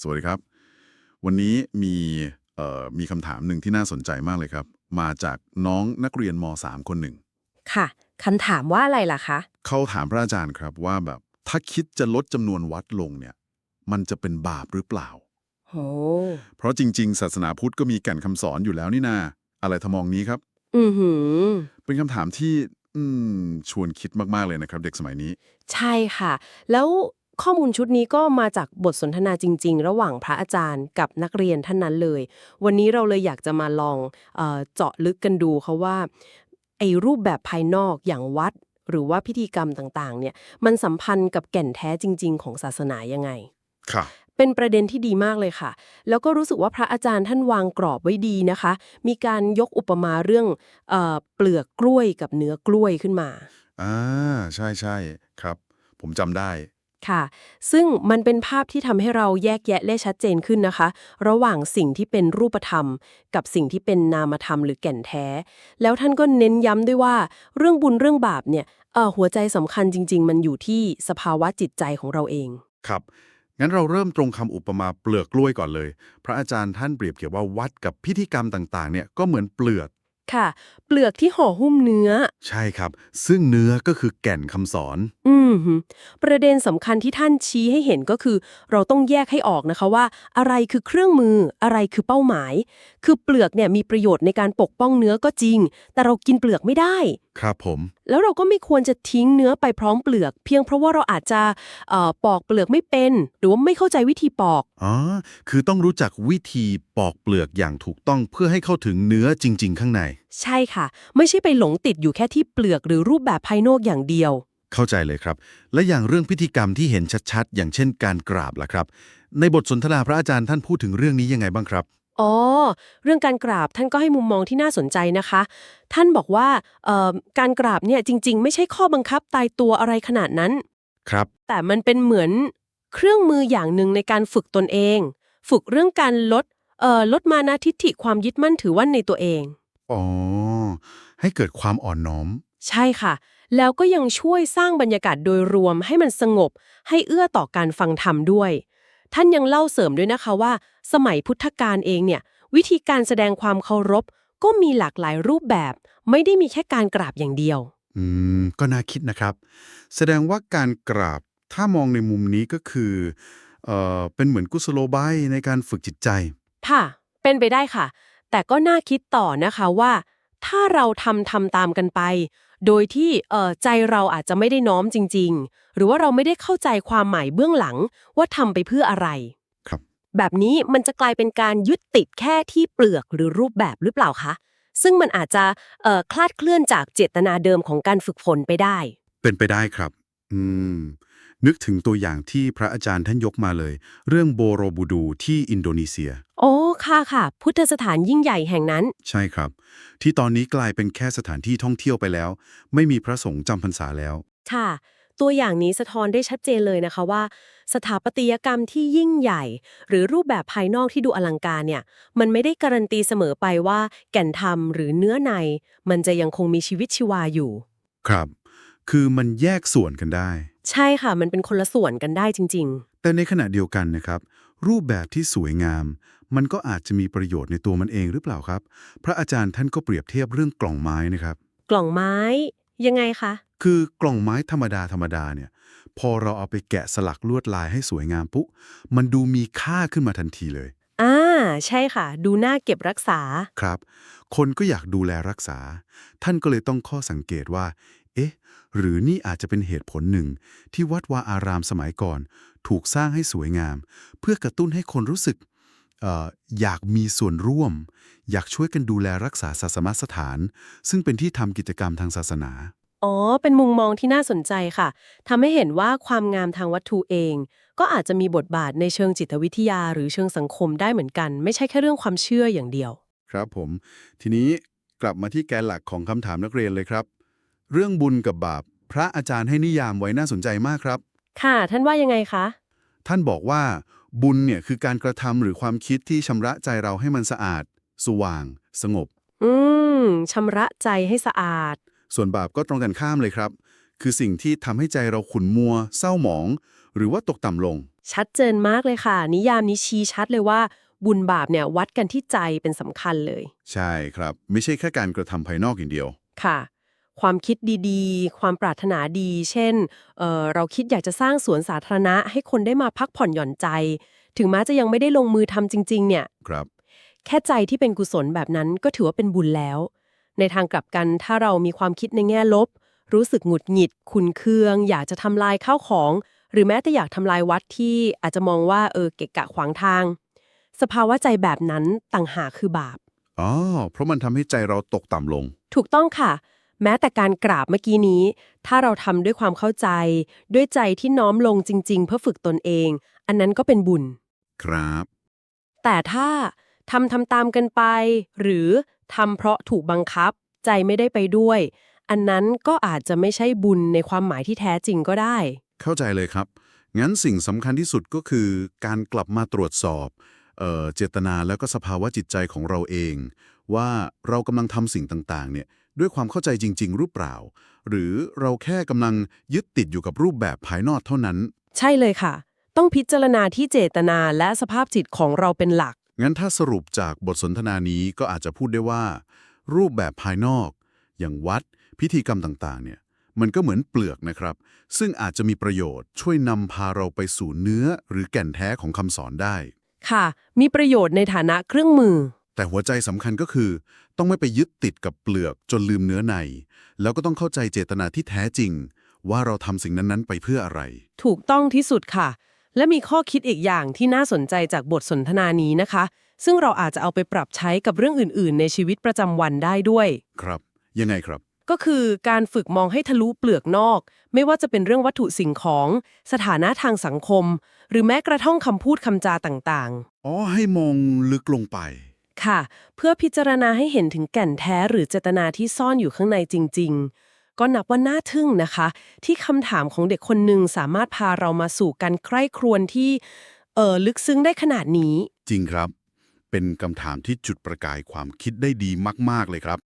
สวัสดีครับ วันนี้มีเอ่อมีคำถามหนึ่งที่น่าสนใจมากเลยครับ มาจากน้องนักเรียนม .3 คนหนึ่ง ค่ะคำถามว่าอะไรล่ะคะ เขาถามพระอาจารย์ครับว่าแบบถ้าคิดจะลดจำนวนวัดลงเนี่ย มันจะเป็นบาปหรือเปล่าโหเพราะจริง ๆ ศาสนาพุทธก็มีแก่นคำสอนอยู่แล้วนี่นา อะไรทำมองนี้ครับ อือหือ เป็นคำถามที่อืมชวนคิดมาก ๆ เลยนะครับ เด็กสมัยนี้ ใช่ค่ะ แล้ว ข้อมูลชุดนี้ก็มาจากบทสนทนาจริง ๆ ระหว่างพระอาจารย์กับนักเรียนท่านนั้นเลย วันนี้เราเลยอยากจะมาลองเออเจาะลึกกันดูเขาว่าไอ้รูปแบบภายนอกอย่างวัด หรือว่าพิธีกรรมต่างๆ เนี่ยมันสัมพันธ์กับแก่นแท้จริง ๆ ของศาสนายังไงค่ะเป็นประเด็นที่ดีมากเลยค่ะ แล้วก็รู้สึกว่าพระอาจารย์ท่านวางกรอบไว้ดีนะคะ มีการยกอุปมาเรื่องเออเปลือกกล้วยกับเนื้อกล้วยขึ้นมาอ่าใช่ใช่ครับ ผมจำได้ ค่ะ ซึ่งมันเป็นภาพที่ทำให้เราแยกแยะได้ชัดเจนขึ้นนะคะ ระหว่างสิ่งที่เป็นรูปธรรม กับสิ่งที่เป็นนามธรรมหรือแก่นแท้ แล้วท่านก็เน้นย้ำด้วยว่าเรื่องบุญเรื่องบาปเนี่ยเออหัวใจสำคัญจริง ๆ มันอยู่ที่สภาวะจิตใจของเราเอง ครับ งั้นเราเริ่มตรงคำอุปมาเปลือกกล้วยก่อนเลย พระอาจารย์ท่านเปรียบเทียบว่าวัดกับพิธีกรรมต่างๆ เนี่ยก็เหมือนเปลือก ค่ะ เปลือกที่ห่อหุ้มเนื้อ ใช่ครับ ซึ่งเนื้อก็คือแก่นคำสอน อืมฮึประเด็นสำคัญที่ท่านชี้ให้เห็นก็คือ เราต้องแยกให้ออกนะคะว่า อะไรคือเครื่องมือ อะไรคือเป้าหมาย คือเปลือกเนี่ยมีประโยชน์ในการปกป้องเนื้อก็จริง แต่เรากินเปลือกไม่ได้ ครับผม แล้วเราก็ไม่ควรจะทิ้งเนื้อไปพร้อมเปลือก เพียงเพราะว่าเราอาจจะเอ่อปอกเปลือกไม่เป็น หรือว่าไม่เข้าใจวิธีปอก อ๋อ คือต้องรู้จักวิธีปอกเปลือกอย่างถูกต้องเพื่อให้เข้าถึงเนื้อจริง ๆ ข้างใน ใช่ค่ะ ไม่ใช่ไปหลงติดอยู่แค่ที่เปลือกหรือรูปแบบภายนอกอย่างเดียว เข้าใจเลยครับ และอย่างเรื่องพิธีกรรมที่เห็นชัดๆ อย่างเช่นการกราบล่ะครับ ในบทสนทนาพระอาจารย์ท่านพูดถึงเรื่องนี้ยังไงบ้างครับ อ๋อ เรื่องการกราบท่านก็ให้มุมมองที่น่าสนใจนะคะ ท่านบอกว่าเอ่อการกราบเนี่ยจริง ๆ ไม่ใช่ข้อบังคับตายตัวอะไรขนาดนั้น ครับ แต่มันเป็นเหมือนเครื่องมืออย่างหนึ่งในการฝึกตนเอง ฝึกเรื่องการลดเอ่อลดมานะทิฏฐิความยึดมั่นถือว่าในตัวเอง อ๋อ ให้เกิดความอ่อนน้อม ใช่ค่ะ แล้วก็ยังช่วยสร้างบรรยากาศโดยรวมให้มันสงบ ให้เอื้อต่อการฟังธรรมด้วย ท่านยังเล่าเสริมด้วยนะคะว่า สมัยพุทธกาลเองเนี่ย วิธีการแสดงความเคารพ ก็มีหลากหลายรูปแบบ ไม่ได้มีแค่การกราบอย่างเดียว อืม ก็น่าคิดนะครับ แสดงว่าการกราบถ้ามองในมุมนี้ก็คือเอ่อเป็นเหมือนกุศโลบายในการฝึกจิตใจ ค่ะ เป็นไปได้ค่ะ แต่ก็น่าคิดต่อนะคะว่า ถ้าเราทำทำตามกันไป โดยที่เอ่อใจเราอาจจะไม่ได้น้อมจริง ๆ หรือว่าเราไม่ได้เข้าใจความหมายเบื้องหลังว่าทำไปเพื่ออะไร ครับ แบบนี้มันจะกลายเป็นการยึดติดแค่ที่เปลือกหรือรูปแบบหรือเปล่าคะ ซึ่งมันอาจจะเอ่อคลาดเคลื่อนจากเจตนาเดิมของการฝึกฝนไปได้ เป็นไปได้ครับ อืม นึกถึงตัวอย่างที่พระอาจารย์ท่านยกมาเลย เรื่องโบโรบูดูที่อินโดนีเซีย โอ้ ค่ะค่ะ พุทธสถานยิ่งใหญ่แห่งนั้น ใช่ครับ ที่ตอนนี้กลายเป็นแค่สถานที่ท่องเที่ยวไปแล้ว ไม่มีพระสงฆ์จำพรรษาแล้ว ค่ะ ตัวอย่างนี้สะท้อนได้ชัดเจนเลยนะคะว่า สถาปัตยกรรมที่ยิ่งใหญ่ หรือรูปแบบภายนอกที่ดูอลังการเนี่ย มันไม่ได้การันตีเสมอไปว่า แก่นธรรมหรือเนื้อใน มันจะยังคงมีชีวิตชีวาอยู่ ครับ คือมันแยกส่วนกันได้ ใช่ค่ะ มันเป็นคนละส่วนกันได้จริงแต่ในขณะเดียวกันนะครับ รูปแบบที่สวยงาม มันก็อาจจะมีประโยชน์ในตัวมันเองหรือเปล่าครับ พระอาจารย์ท่านก็เปรียบเทียบเรื่องกล่องไม้นะครับๆกล่องไม้ยังไงคะ คือกล่องไม้ธรรมดาธรรมดาเนี่ย พอเราเอาไปแกะสลักลวดลายให้สวยงามปุ๊บมันดูมีค่าขึ้นมาทันทีเลยอ่าใช่ค่ะ ดูน่าเก็บรักษาครับ คนก็อยากดูแลรักษา ท่านก็เลยต้องข้อสังเกตว่า เอ๊ะ หรือนี่อาจจะเป็นเหตุผลหนึ่ง ที่วัดวาอารามสมัยก่อน ถูกสร้างให้สวยงาม เพื่อกระตุ้นให้คนรู้สึกเอออยากมีส่วนร่วม อยากช่วยกันดูแลรักษาศาสนสถาน ซึ่งเป็นที่ทำกิจกรรมทางศาสนา อ๋อ เป็นมุมมองที่น่าสนใจค่ะทำให้เห็นว่าความงามทางวัตถุเอง ก็อาจจะมีบทบาทในเชิงจิตวิทยา หรือเชิงสังคมได้เหมือนกัน ไม่ใช่แค่เรื่องความเชื่ออย่างเดียว ครับผม ทีนี้กลับมาที่แกนหลักของคำถามนักเรียนเลยครับ เรื่องบุญกับบาป พระอาจารย์ให้นิยามไว้น่าสนใจมากครับ ค่ะ ท่านว่ายังไงคะ ท่านบอกว่า บุญเนี่ยคือการกระทำหรือความคิดที่ชำระใจเราให้มันสะอาด สว่าง สงบ อืมชำระใจให้สะอาด ส่วนบาปก็ตรงกันข้ามเลยครับ คือสิ่งที่ทำให้ใจเราขุ่นมัว เศร้าหมอง หรือว่าตกต่ำลง ชัดเจนมากเลยค่ะ นิยามนี้ชี้ชัดเลยว่า บุญบาปเนี่ยวัดกันที่ใจเป็นสำคัญเลย ใช่ครับ ไม่ใช่แค่การกระทำภายนอกอย่างเดียว ค่ะ ความคิดดีๆ ความปรารถนาดี เช่นเอ่อเราคิดอยากจะสร้างสวนสาธารณะ ให้คนได้มาพักผ่อนหย่อนใจ ถึงแม้จะยังไม่ได้ลงมือทำจริง ๆ เนี่ยครับแค่ใจที่เป็นกุศลแบบนั้นก็ถือว่าเป็นบุญแล้ว ในทางกลับกันถ้าเรามีความคิดในแง่ลบ รู้สึกหงุดหงิด ขุนเคือง อยากจะทำลายข้าวของ หรือแม้แต่อยากทำลายวัดที่อาจจะมองว่าเออเกะกะขวางทาง สภาวะใจแบบนั้นต่างหากคือบาปอ๋อเพราะมันทำให้ใจเราตกต่ำลง ถูกต้องค่ะ แม้แต่การกราบเมื่อกี้นี้ ถ้าเราทำด้วยความเข้าใจ ด้วยใจที่น้อมลงจริง ๆ เพื่อฝึกตนเอง อันนั้นก็เป็นบุญ ครับ แต่ถ้าทำทำตามกันไป หรือทำเพราะถูกบังคับ ใจไม่ได้ไปด้วย อันนั้นก็อาจจะไม่ใช่บุญในความหมายที่แท้จริงก็ได้ เข้าใจเลยครับ งั้นสิ่งสำคัญที่สุดก็คือ การกลับมาตรวจสอบเอ่อเจตนาแล้วก็สภาวะจิตใจของเราเอง ว่าเรากำลังทำสิ่งต่างๆ เนี่ย ด้วยความเข้าใจจริง ๆ หรือเปล่า หรือเราแค่กำลังยึดติดอยู่กับรูปแบบภายนอกเท่านั้น ใช่เลยค่ะ ต้องพิจารณาที่เจตนาและสภาพจิตของเราเป็นหลัก งั้นถ้าสรุปจากบทสนทนานี้ก็อาจจะพูดได้ว่า รูปแบบภายนอก อย่างวัด พิธีกรรมต่างๆ เนี่ย มันก็เหมือนเปลือกนะครับ ซึ่งอาจจะมีประโยชน์ช่วยนำพาเราไปสู่เนื้อหรือแก่นแท้ของคำสอนได้ ค่ะ มีประโยชน์ในฐานะเครื่องมือ แต่หัวใจสำคัญก็คือ ต้องไม่ไปยึดติดกับเปลือกจนลืมเนื้อใน แล้วก็ต้องเข้าใจเจตนาที่แท้จริง ว่าเราทำสิ่งนั้นๆ ไปเพื่ออะไร ถูกต้องที่สุดค่ะ และมีข้อคิดอีกอย่างที่น่าสนใจจากบทสนทนานี้นะคะ ซึ่งเราอาจจะเอาไปปรับใช้กับเรื่องอื่น ๆ ในชีวิตประจำวันได้ด้วย ครับ ยังไงครับ ก็คือการฝึกมองให้ทะลุเปลือกนอก ไม่ว่าจะเป็นเรื่องวัตถุสิ่งของ สถานะทางสังคม หรือแม้กระทั่งคำพูดคำจาต่างอ๋อให้มองลึกลงไป ๆ ค่ะ เพื่อพิจารณาให้เห็นถึงแก่นแท้หรือเจตนาที่ซ่อนอยู่ข้างในจริง ๆ ก็นับว่าน่าทึ่งนะคะ ที่คำถามของเด็กคนหนึ่งสามารถพาเรามาสู่การใคร่ครวญที่เออลึกซึ้งได้ขนาดนี้ จริงครับ เป็นคำถามที่จุดประกายความคิดได้ดีมาก ๆ เลยครับ